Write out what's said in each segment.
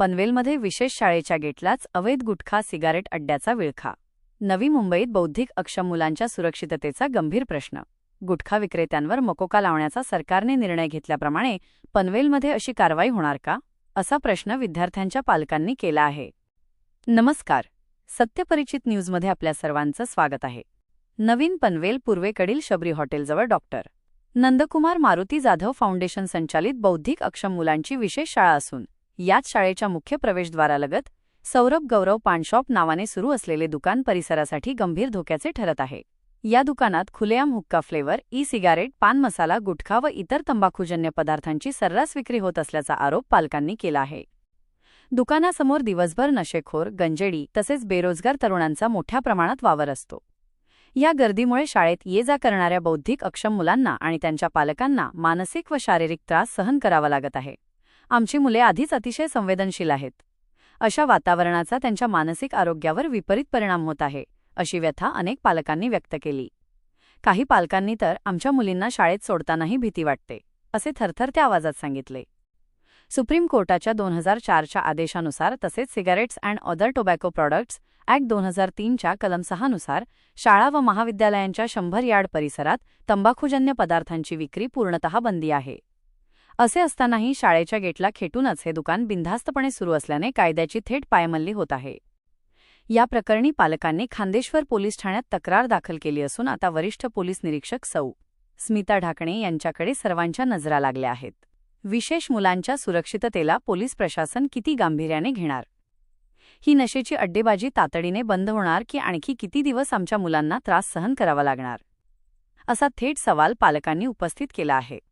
पनवेलमध्ये विशेष शाळेच्या गेटलाच अवैध गुटखा सिगारेट अड्ड्याचा विळखा. नवी मुंबईत बौद्धिक अक्षम मुलांच्या सुरक्षिततेचा गंभीर प्रश्न. गुटखा विक्रेत्यांवर मकोका लावण्याचा सरकारने निर्णय घेतल्याप्रमाणे पनवेलमध्ये अशी कारवाई होणार का? असा प्रश्न विद्यार्थ्यांच्या पालकांनी केला आहे. नमस्कार. सत्यपरिचित न्यूजमध्ये आपल्या सर्वांचं स्वागत आहे. नवीन पनवेल पूर्वेकडील शबरी हॉटेलजवळ डॉक्टर नंदकुमार मारुती जाधव फाउंडेशन संचालित बौद्धिक अक्षम मुलांची विशेष शाळा असून याच शाळेच्या मुख्य प्रवेशद्वारालगत सौरभ गौरव पानशॉप नावाने सुरू असलेले दुकान परिसरासाठी गंभीर धोक्याचे ठरत आहे. या दुकानात खुलेआम हुक्का फ्लेवर ई सिगारेट पान मसाला गुटखा व इतर तंबाखूजन्य पदार्थांची सर्रास विक्री होत असल्याचा आरोप पालकांनी केला आहे. दुकानासमोर दिवसभर नशेखोर गंजेडी तसेच बेरोजगार तरुणांचा मोठ्या प्रमाणात वावर असतो. या गर्दीमुळे शाळेत ये जा करणाऱ्या बौद्धिक अक्षम मुलांना आणि त्यांच्या पालकांना मानसिक व शारीरिक त्रास सहन करावा लागत आहे. आमची मुले आधीच अतिशय संवेदनशील आहेत. अशा वातावरणाचा त्यांच्या मानसिक आरोग्यावर विपरीत परिणाम होत आहे अशी व्यथा अनेक पालकांनी व्यक्त केली. काही पालकांनी तर आमच्या मुलींना शाळेत सोडतानाही भीती वाटते असे थरथरत्या आवाजात सांगितले. सुप्रीम कोर्टाच्या दोन हजार चारच्या आदेशानुसार तसेच cigarettes and other tobacco products act दोन हजार तीनच्या कलम सहानुसार शाळा व महाविद्यालयांच्या शंभर यार्ड परिसरात तंबाखूजन्य पदार्थांची विक्री पूर्णतः बंदी आहे. असे असतानाही शाळेच्या गेटला खेटूनच हे दुकान बिनधास्तपणे सुरू असल्याने कायद्याची थेट पायमल्ली होत आहे. या प्रकरणी पालकांनी खांदेश्वर पोलीस ठाण्यात तक्रार दाखल केली असून आता वरिष्ठ पोलीस निरीक्षक सौ. स्मिता ढाकणे यांच्याकडे सर्वांच्या नजरा लागल्या आहेत. विशेष मुलांच्या सुरक्षिततेला पोलीस प्रशासन किती गांभीर्याने घेणार? ही नशेची अड्डेबाजी तातडीने बंद होणार की आणखी किती दिवस आमच्या मुलांना त्रास सहन करावा लागणार? असा थेट सवाल पालकांनी उपस्थित केला आहे.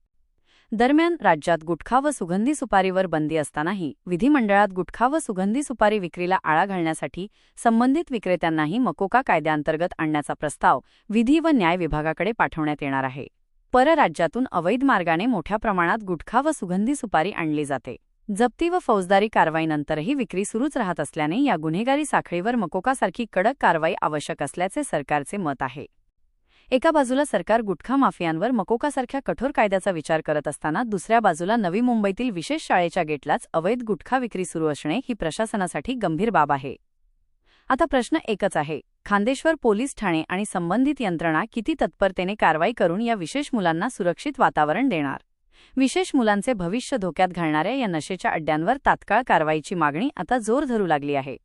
दरम्यान राज्यात गुटखा व सुगंधी सुपारीवर बंदी असतानाही विधिमंडळात गुटखा व सुगंधी सुपारी विक्रीला आळा घालण्यासाठी संबंधित विक्रेत्यांनाही मकोका कायद्याअंतर्गत आणण्याचा प्रस्ताव विधी व न्याय विभागाकडे पाठवण्यात येणार आहे. परराज्यातून अवैध मार्गाने मोठ्या प्रमाणात गुटखा व सुगंधी सुपारी आणली जाते. जप्ती व फौजदारी कारवाईनंतरही विक्री सुरूच राहत असल्याने या गुन्हेगारी साखळीवर मकोकासारखी कडक कारवाई आवश्यक असल्याचे सरकारचे मत आहे. एका बाजूला सरकार गुटखा माफियांवर मकोकासारख्या कठोर कायद्याचा विचार करत असताना दुसऱ्या बाजूला नवी मुंबईतील विशेष शाळेच्या गेटलाच अवैध गुटखा विक्री सुरू असणे ही प्रशासनासाठी गंभीर बाब आहे. आता प्रश्न एकच आहे खांदेश्वर पोलीस ठाणे आणि संबंधित यंत्रणा किती तत्परतेने कारवाई करून या विशेष मुलांना सुरक्षित वातावरण देणार? विशेष मुलांचे भविष्य धोक्यात घालणाऱ्या या नशेच्या अड्ड्यांवर तात्काळ कारवाईची मागणी आता जोर धरू लागली आहे.